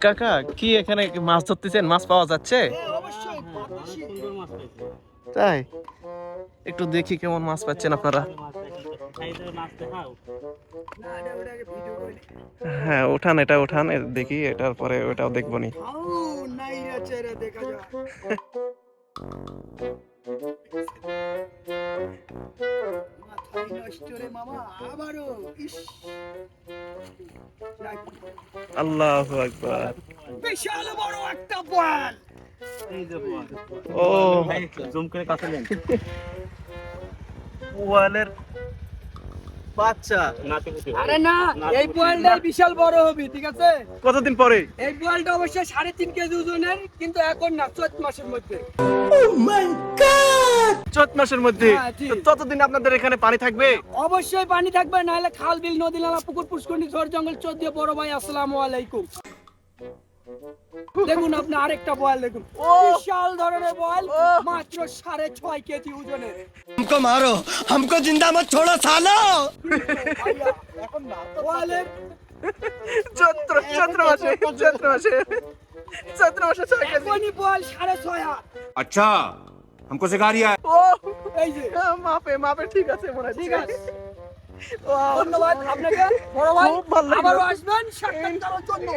কাকা কি এখানে মাছ ধরতেছেন? মাছ পাওয়া যাচ্ছে? হ্যাঁ তাই? একটু দেখি কেমন মাছ পাচ্ছেন আপনারা। হ্যাঁ ওঠান এটা ওঠান দেখি এটার পরে ওটাও দেখব নি। দেখা নষ্ট রে মামা, আবারও, ইস। যাক, আল্লাহ আকবার। বিশাল বড় একটা বল। এই যে বল। ও জুম করে কাছে নেন। ওয়ালের বাচ্চা। আরে না এই বলটাই বিশাল বড় হবে ঠিক আছে? কতদিন পরে? এই বলটা অবশ্যই সাড়ে তিন কেজি ওজনের কিন্তু এখন না চৈত মাসের মধ্যে। চৈত মাসের মধ্যে হ্যাঁ, ঠিক। তো ততদিন আপনাদের এখানে পানি থাকবে অবশ্যই পানি থাকবে নাহলে খাল বিল নদী নালা পুকুর পুষ্করণী ঝড় জঙ্গল চোদ্দ দিয়ে বড় ভাই আসসালামু আলাইকুম দেখুন আপনি আরেকটা বল দেখুন ও! বিশাল ধরনের বল ও! মাত্র সাড়ে ছয় কেজি ওজনের हमको मारो हमको जिंदा मत छोड़ो सालो বলের চৈত্র চৈত্র মাসে চৈত্র মাসে চৈত্র মাসে ছয় কেজি এখনই বল সাড়ে ছয় হাত अच्छा हमको सिखा रिया है ও এই যে হ্যাঁ, মাপে মাপে ঠিক আছে মনে হচ্ছে ঠিক আছে Wow! ধন্যবাদ আপনাকে বড় ভাই খুব ভালো লাগলো। আবারও আসবেন সাক্ষাৎ করার জন্য